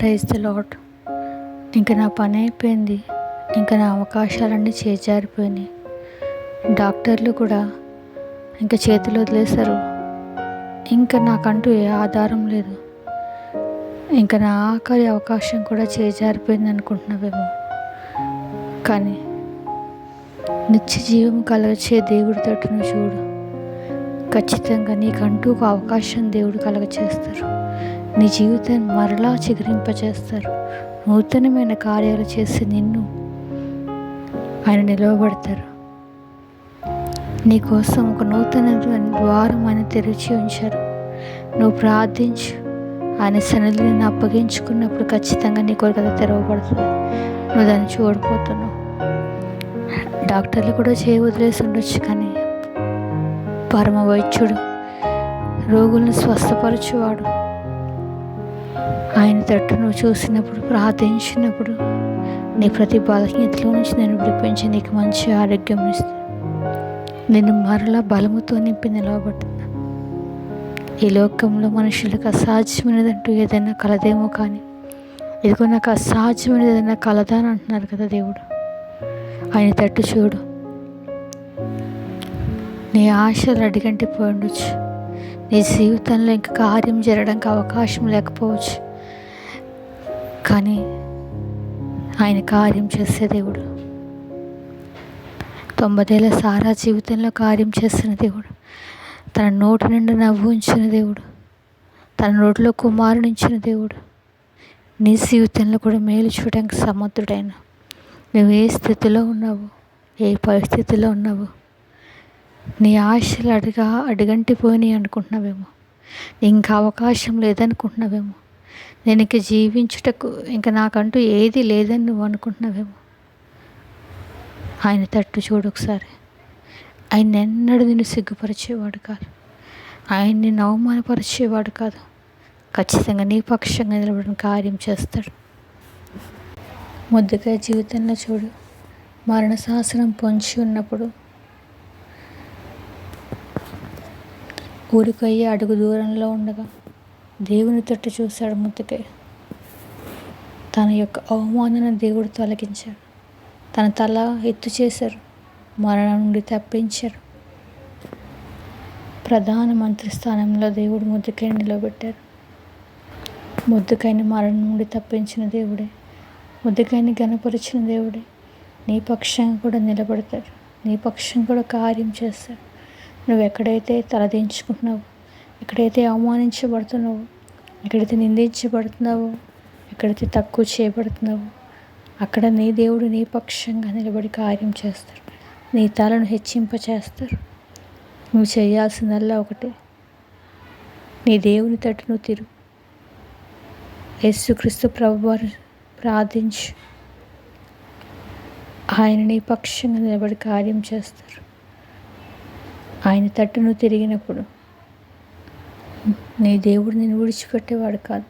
Praise the lord ఇంకా నా పని అయిపోయింది. ఇంకా నా అవకాశాలన్నీ చేజారిపోయినాయి. డాక్టర్లు కూడా ఇంకా చేతులు వదిలేశారు. ఇంకా నాకంటూ ఏ ఆధారం లేదు. ఇంకా నా ఆఖరి అవకాశం కూడా చేజారిపోయింది అనుకుంటున్నావేమో. కానీ నిత్య జీవం కలగచే దేవుడి తట్టును చూడు. ఖచ్చితంగా నీకంటూ ఒక అవకాశం దేవుడు కలగచేస్తారు. నీ జీవితాన్ని మరలా చిగురింపచేస్తారు నూతనమైన కార్యాలు చేసి నిన్ను ఆయన నిలవబడతారు. నీకోసం ఒక నూతన ద్వారం ఆయన తెరిచి ఉంచారు. నువ్వు ప్రార్థించు. ఆయన సన్నిధిని అప్పగించుకున్నప్పుడు ఖచ్చితంగా నీ కొరకు తెరవబడుతుంది. నువ్వు దాన్ని చూడపోతున్నావు డాక్టర్లు కూడా చేయి వదిలేసి ఉండొచ్చు కానీ పరమ వైద్యుడు రోగులను స్వస్థపరచువాడు. ఆయన తట్టు నువ్వు చూసినప్పుడు ప్రార్థించినప్పుడు నీ ప్రతి బలహీనతలో నుంచి నేను విడిపించి నీకు మంచి ఆరోగ్యం ఇస్తాను. నేను మరలా బలముతో నింపి నిలవబడుతున్నా. ఈ లోకంలో మనుషులకు అసాధ్యమైనదంటూ ఏదైనా కలదేమో కానీ ఇదిగో నాకు అసాధ్యమైనది ఏదైనా కలదా అని అంటున్నారు కదా దేవుడు. ఆయన తట్టు చూడు. నీ ఆశలు అడిగంటి పోయి ఉండొచ్చు. నీ జీవితంలో ఇంకా కార్యం జరగడానికి అవకాశం లేకపోవచ్చు. కానీ ఆయన కార్యం చేసే దేవుడు. తొంభదేళ్ళ సారా జీవితంలో కార్యం చేస్తున్న దేవుడు. తన నోటి నుండి నవ్వు ఉంచిన దేవుడు. తన నోటిలో కుమారునించిన దేవుడు. నీ జీవితంలో కూడా మేలు చూడడానికి సమర్థుడైన. నువ్వు ఏ స్థితిలో ఉన్నావు? ఏ పరిస్థితిలో ఉన్నావు? నీ ఆశలు అడిగా అడుగంటిపోయినాయి అనుకుంటున్నావేమో. ఇంకా అవకాశం లేదనుకుంటున్నావేమో. నేను ఇంక జీవించుటకు ఇంకా నాకంటూ ఏది లేదని నువ్వు అనుకుంటున్నావేమో. ఆయన తట్టు చూడు ఒకసారి. ఆయన ఎన్నడూ నిన్ను సిగ్గుపరిచేవాడు కాదు. ఆయన్ని అవమానపరిచేవాడు కాదు. ఖచ్చితంగా నీ పక్షంగా నిలబడిన కార్యం చేస్తాడు. ముద్దుగా జీవితంలో చూడు. మరణ శాసనం పొంచి ఉన్నప్పుడు ఊరికయ్యి అడుగు దూరంలో ఉండగా దేవుని తట్టు చూశాడు ముద్దుకై తన యొక్క అవమానాన్ని దేవుడు తొలగించాడు. తన తల ఎత్తు చేశారు. మరణం నుండి తప్పించారు. ప్రధానమంత్రి స్థానంలో దేవుడు ముద్దుకై నిలబెట్టారు. ముద్దుకైన మరణం నుండి తప్పించిన దేవుడే. ముద్దుకైన గణపరిచిన దేవుడే. నీ పక్షంగా కూడా నిలబడతాడు. నీ పక్షం కూడా కార్యం చేస్తాడు. నువ్వు ఎక్కడైతే తలదించుకుంటున్నావు ఎక్కడైతే అవమానించబడుతున్నావో ఎక్కడైతే నిందించబడుతున్నావో ఎక్కడైతే తక్కువ చేయబడుతున్నావో అక్కడ నీ దేవుడు నీ పక్షంగా నిలబడి కార్యం చేస్తారు. నీ తలను హెచ్చింపచేస్తారు. నువ్వు చేయాల్సిందల్లా ఒకటే. నీ దేవుని తట్టు నువ్వు తిరుగు యేసుక్రీస్తు ప్రభువారు ప్రార్థించు. ఆయన నీ పక్షంగా నిలబడి కార్యం చేస్తారు. ఆయన తట్టును తిరిగినప్పుడు నీ దేవుడు నేను విడిచిపెట్టేవాడు కాదు.